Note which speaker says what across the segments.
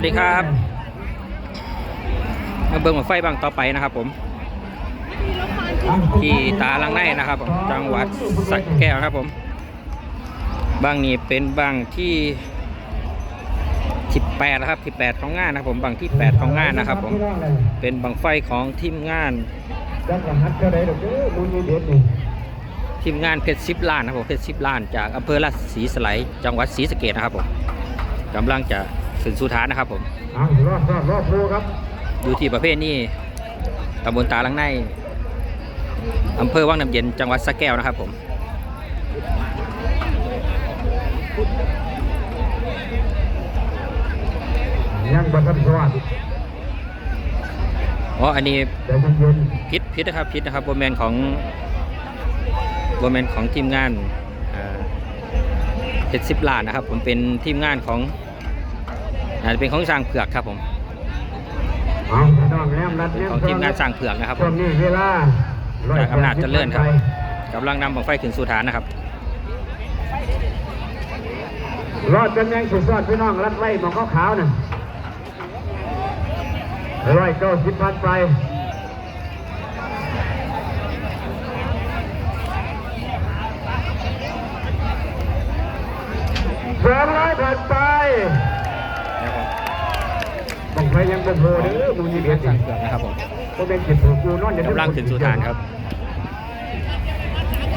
Speaker 1: วัสดีครับ มาเบิ่งของไฟบางต่อไปนะครับผม ที่ตาลังในนะครับผมจังหวัดสระแก้วครับผมบางนี้เป็นบางที่18นะครับ18ของงานนะครับผมบางที่8ของงานนะครับผมเป็นบางไฟของทีมงาน
Speaker 2: ทีม
Speaker 1: งานเพชรซิบล้านนะครับผมเพชรซิบล้านจากอำเภอราชสีสไลจังหวัดศรีสะเกษนะครับผมกำลังจะ ถึงสุฐานนะครับผม
Speaker 2: อะรอดรอดรอดโพครับ
Speaker 1: อยู่ที่ประเภทนี้ตำบลตาลังในอำเภอวังน้ำเย็นจังหวัดสระแก้วนะครับผม
Speaker 2: ยังบัทันสวัสดิ์
Speaker 1: อ๋ออันนี้
Speaker 2: ใจเย็น
Speaker 1: พิษพิษนะครับพิษนะครับโบแมนของโบแมนของทีมงานเพชรซิบล้านนะครับ ผมเป็นทีมงานของ อาจจะเป็นของสร้างเผือกครับผม
Speaker 2: ๆเอาพี่น้องแนมรัด
Speaker 1: เป็น
Speaker 2: แนม
Speaker 1: ของทีมงานสร้างเผือกนะครับผ
Speaker 2: ช่วง
Speaker 1: ม
Speaker 2: นี้เวลา
Speaker 1: จากอำนาจเจริญครับ
Speaker 2: ไป
Speaker 1: กำลังนำบังไฟขึ้นสู่ฐานนะครับ
Speaker 2: รอดกันยังสุดยอดพี่น้องรัดไว้หมองขาวๆน่ะร้อยเก้าสิบพันไปสองร้อยพันไป บัง ไฟยังบ่โผล่เด้อมูนี่เบียด
Speaker 1: สร้างเผือกนะครับผม
Speaker 2: บ่เป็นจิตถูกกูนอนอยู่
Speaker 1: กำลังขึ้นสู่ฐานครับ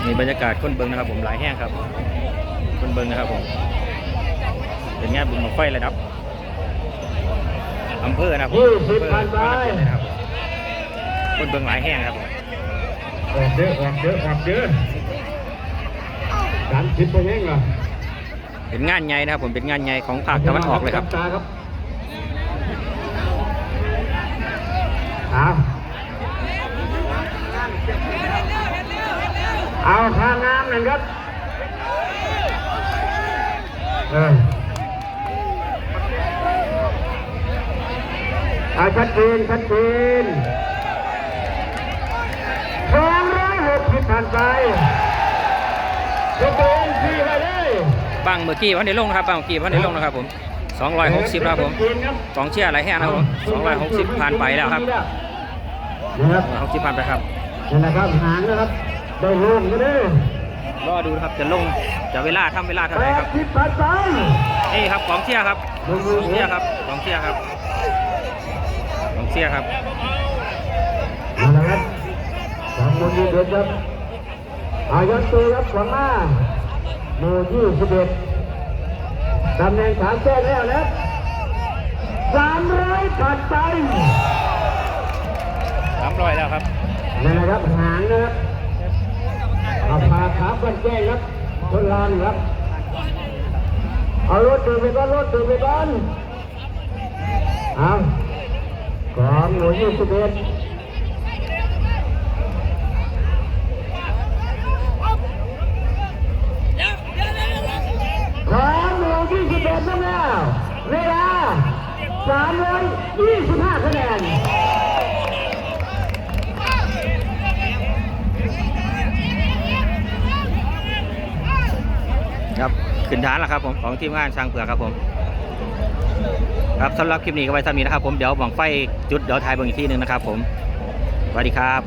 Speaker 1: มีบรรยากาศคนเบิงนะครับผมหลายแห้งครับ คนเบิงนะครับผมเป็นงานบุญบังไฟระดับอำเภอนะครับผม
Speaker 2: ยี่
Speaker 1: อำเภ
Speaker 2: สิ
Speaker 1: อบ
Speaker 2: พันไป
Speaker 1: วังน้ำเย็นนะครับผมคนเบิงหลายแห้งครับผม
Speaker 2: ออกเด้อออกเด้อออกเด้อการคิดไปยังล่ะ
Speaker 1: เป็นงานใหญ่นะครับผมเป็นงานใหญ่ของภาคตะวันออกเลยครับ
Speaker 2: ตาครับเอาเอาข้างน้ำหนึ่ง ครับเออเอาชัดเจนชัดเจนสองร้อยหกสิบพันไปชัดเจนที่ไปเลย
Speaker 1: บางเมื่อกี้พันในลงนะครับบางเมื่อกี้พันในลงนะครับผม260นะครับผมสองเชียร์หลายแห้งนะครับผม260ผ่านไปแล้วครับ
Speaker 2: นะครับ
Speaker 1: 260ผ่านไปครับ
Speaker 2: นี่นะครับหางนะครับได้ลงก็ได้
Speaker 1: ร อดูนะครับจะลงจะเวลาทำเวลาเท่า
Speaker 2: แป
Speaker 1: ไหร่ค
Speaker 2: ด
Speaker 1: รับ
Speaker 2: สิบพันไป
Speaker 1: นี่ครับกองเชียร์ครับกองเชียร์ครับกองเชียร์ครับกองเชียร์ครับ
Speaker 2: นี่นะครับสามคนยืนเด็ดครับอายันตัวครับขวางหน้าหมู่ที่สิบเอ็ดตำแหน่งฐานแจ้งแล้วนะครับสามร้อยผ่านไป
Speaker 1: 300แล้วครับ
Speaker 2: นี่นะครับหางนะครับเอา กันแจ้งครับคนลานครับ เอารถตื่นไปก่อนรถตื่นไปก่อนเอาของหน่วยยี่สิบเอ็ดของหน่วยยี่สิบเอ็ดแล้วเวลาสามร้อยยี่สิบห้าคะแนน
Speaker 1: ครับขึ้นฐานแล้วครับผมของทีมงานช่างเผือกครับผม ครับสำหรับคลิปนี้ก็ไว้เท่านี้นะครับผมเดี๋ยวบังไฟจุดเดี๋ยวถ่ายเบิ่งอีกทีหนึงนะครับผมสวัสดีครับ